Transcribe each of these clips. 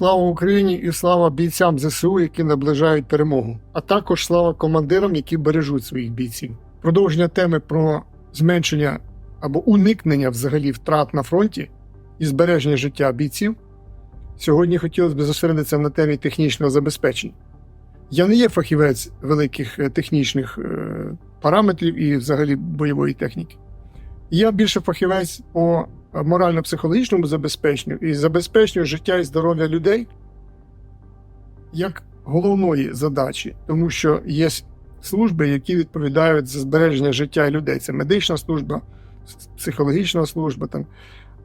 Слава Україні і слава бійцям ЗСУ, які наближають перемогу, а також слава командирам, які бережуть своїх бійців. Продовження теми про зменшення або уникнення взагалі втрат на фронті і збереження життя бійців. Сьогодні хотілося б зосередитися на темі технічного забезпечення. Я не є фахівець великих е, технічних е, параметрів і взагалі бойової техніки. Я більше фахівець по морально-психологічному забезпеченню і забезпеченню життя і здоров'я людей як головної задачі, тому що є служби, які відповідають за збереження життя людей. Це медична служба, психологічна служба. Там.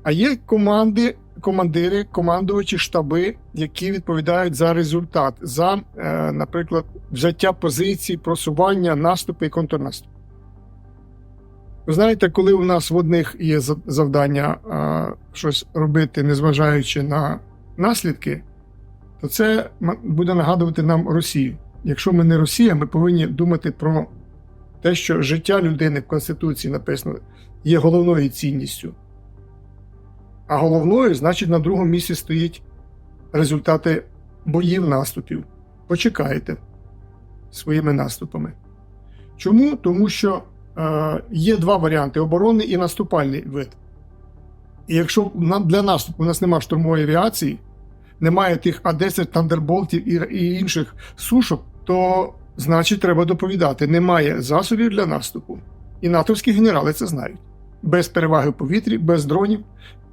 А є команди, командири, командувачі штаби, які відповідають за результат, за, е, наприклад, взяття позицій, просування, наступи і контрнаступ. Ви знаєте, коли у нас в одних є завдання а, щось робити, незважаючи на наслідки, то це буде нагадувати нам Росію. Якщо ми не Росія, ми повинні думати про те, що життя людини в Конституції написано є головною цінністю. А головною, значить, на другому місці стоїть результати боїв наступів. Почекайте своїми наступами. Чому? Тому що є два варіанти: оборонний і наступальний вид. І якщо для наступу у нас немає штурмової авіації, немає тих А-10 Тандерболтів і інших сушок, то значить треба доповідати: немає засобів для наступу. І натовські генерали це знають. Без переваги в повітрі, без дронів,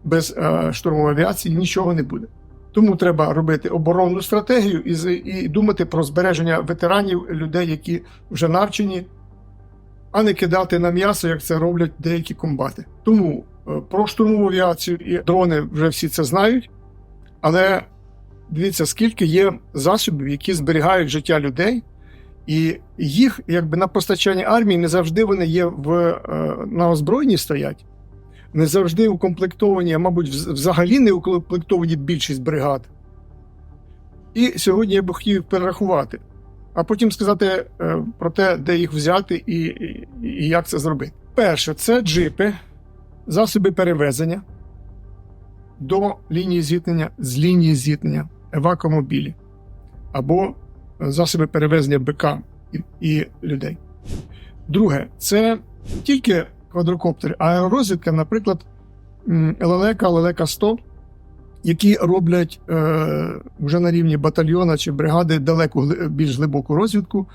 без е, штурмової авіації нічого не буде. Тому треба робити оборонну стратегію і, і думати про збереження ветеранів, людей, які вже навчені, а не кидати на м'ясо, як це роблять деякі комбати. Тому е, про штурмову авіацію і дрони вже всі це знають, але дивіться, скільки є засобів, які зберігають життя людей, і їх якби на постачання армії не завжди вони є в, е, на озброєнні стоять. Не завжди укомплектовані, а мабуть, взагалі не укомплектовані більшість бригад. І сьогодні я б хотів перерахувати, а потім сказати е, про те, де їх взяти і, і, і як це зробити. Перше, це джипи, засоби перевезення до лінії зіткнення, з лінії зіткнення, евакомобілі або е, засоби перевезення БК і, і людей. Друге, це тільки квадрокоптери, а аеророзвідка, наприклад, ЛЛК, ЛЛК 100 які роблять е, вже на рівні батальйона чи бригади далеку більш глибоку розвідку,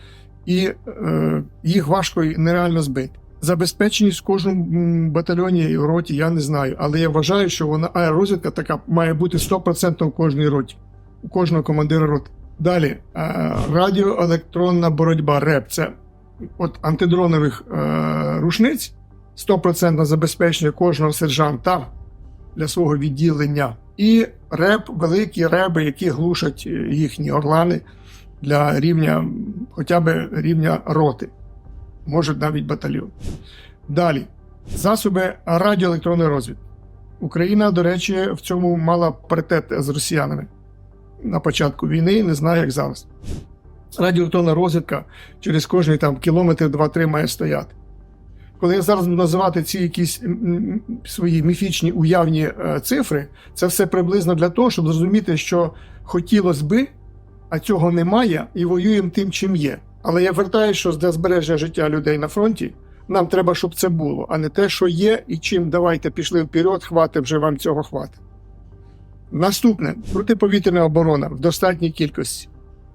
і е, їх важко і нереально збити. Забезпеченість в кожному батальйоні і роті я не знаю, але я вважаю, що вона аеророзвідка така має бути 100% у кожній роті, у кожного командира роти. Далі е, радіоелектронна боротьба РЕП це от антидронових е, рушниць, 100% забезпечення кожного сержанта для свого відділення. І реп, великі реби, які глушать е, їхні орлани для рівня, хоча б рівня роти, може навіть батальйон. Далі, засоби радіоелектронної розвідки. Україна, до речі, в цьому мала паритет з росіянами на початку війни, не знаю, як зараз. Радіоелектронна розвідка через кожний там кілометр 2-3 має стояти. Коли я зараз буду називати ці якісь свої міфічні уявні е, цифри, це все приблизно для того, щоб зрозуміти, що хотілося би, а цього немає, і воюємо тим, чим є. Але я вертаюся, що для збереження життя людей на фронті нам треба, щоб це було, а не те, що є, і чим давайте пішли вперед, хватить вже вам цього хватить. Наступне протиповітряна оборона в достатній кількості.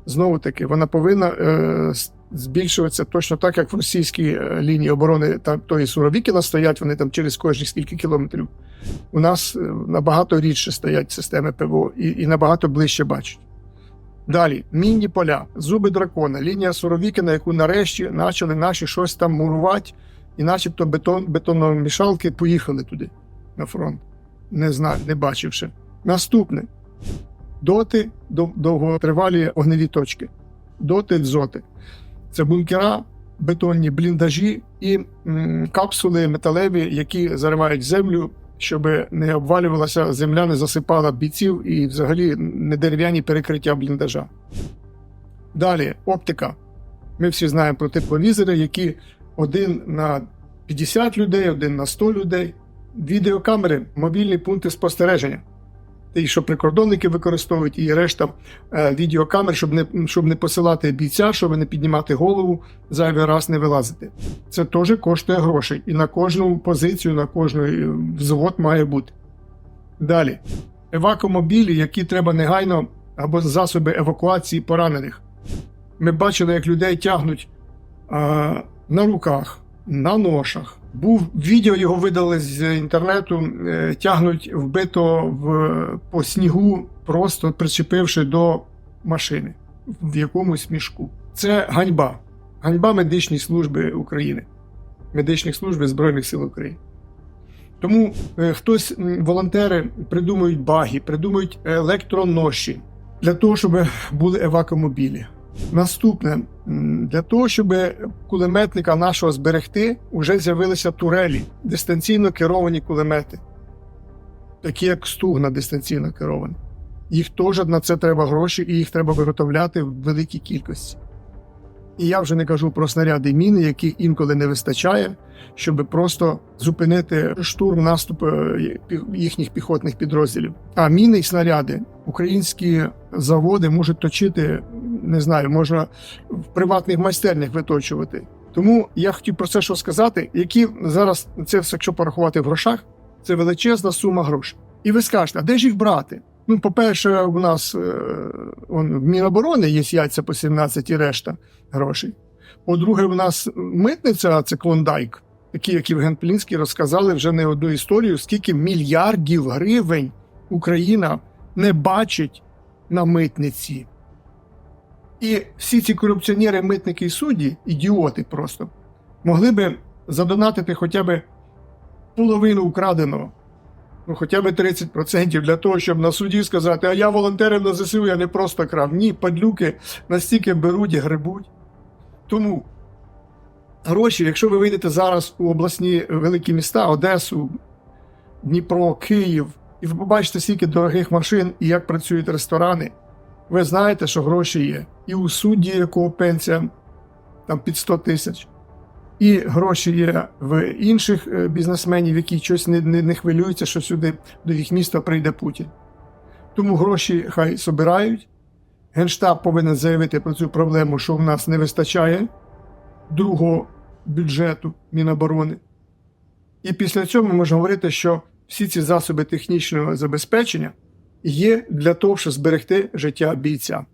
Знову таки, вона повинна е, збільшуватися точно так, як в російській е, лінії оборони там тої Суровікіна стоять, вони там через кожні скільки кілометрів. У нас е, набагато рідше стоять системи ПВО і, і набагато ближче бачать. Далі, мінні поля, зуби дракона, лінія Суровікіна, яку нарешті почали наші щось там мурувати, і начебто бетон, бетономішалки поїхали туди на фронт. Не знаю, не бачивши. Наступне доти довготривалі огневі точки, доти дзоти. Це бункера, бетонні бліндажі і м, капсули металеві, які заривають землю, щоб не обвалювалася земля, не засипала бійців і взагалі не дерев'яні перекриття бліндажа. Далі оптика. Ми всі знаємо про тепловізори, які один на 50 людей, один на 100 людей. Відеокамери, мобільні пункти спостереження. Те, що прикордонники використовують, і решта е, відеокамер, щоб не, щоб не посилати бійця, щоб не піднімати голову, зайвий раз не вилазити. Це теж коштує грошей. І на кожну позицію, на кожний е, взвод має бути. Далі. Евакомобілі, які треба негайно, або засоби евакуації поранених. Ми бачили, як людей тягнуть а, на руках, на ношах. Був відео, його видали з інтернету, е, тягнуть вбито в, по снігу, просто причепивши до машини в якомусь мішку. Це ганьба. Ганьба медичної служби України, медичних служб Збройних сил України. Тому е, хтось, волонтери, придумують баги, придумують електроноші для того, щоб були евакомобілі. Наступне для того, щоб кулеметника нашого зберегти, вже з'явилися турелі, дистанційно керовані кулемети, такі як стугна дистанційно керовані. Їх теж на це треба гроші, і їх треба виготовляти в великій кількості. І я вже не кажу про снаряди міни, яких інколи не вистачає, щоб просто зупинити штурм наступ е, їхніх піхотних підрозділів. А міни і снаряди українські заводи можуть точити, не знаю, можна в приватних майстернях виточувати. Тому я хотів про це що сказати, які зараз це все, якщо порахувати в грошах, це величезна сума грошей. І ви скажете, а де ж їх брати? Ну, по-перше, у нас е, он, в Міноборони є яйця по 17 і решта грошей. По-друге, у нас митниця це Клондайк, такі, як Євген Плінський, розказали вже не одну історію, скільки мільярдів гривень Україна не бачить на митниці. І всі ці корупціонери, митники і судді, ідіоти просто, могли би задонатити хоча б половину украденого ну хоча б 30% для того, щоб на суді сказати, а я волонтерив на ЗСУ, я не просто крав. Ні, падлюки настільки беруть і грибуть. Тому гроші, якщо ви вийдете зараз у обласні великі міста, Одесу, Дніпро, Київ, і ви побачите стільки дорогих машин і як працюють ресторани, ви знаєте, що гроші є. І у судді, якого пенсія там під 100 тисяч. І гроші є в інших е, бізнесменів, які щось не, не, не хвилюються, що сюди до їх міста прийде Путін. Тому гроші хай собирають. Генштаб повинен заявити про цю проблему, що в нас не вистачає другого бюджету Міноборони. І після цього ми можемо говорити, що всі ці засоби технічного забезпечення є для того, щоб зберегти життя бійця.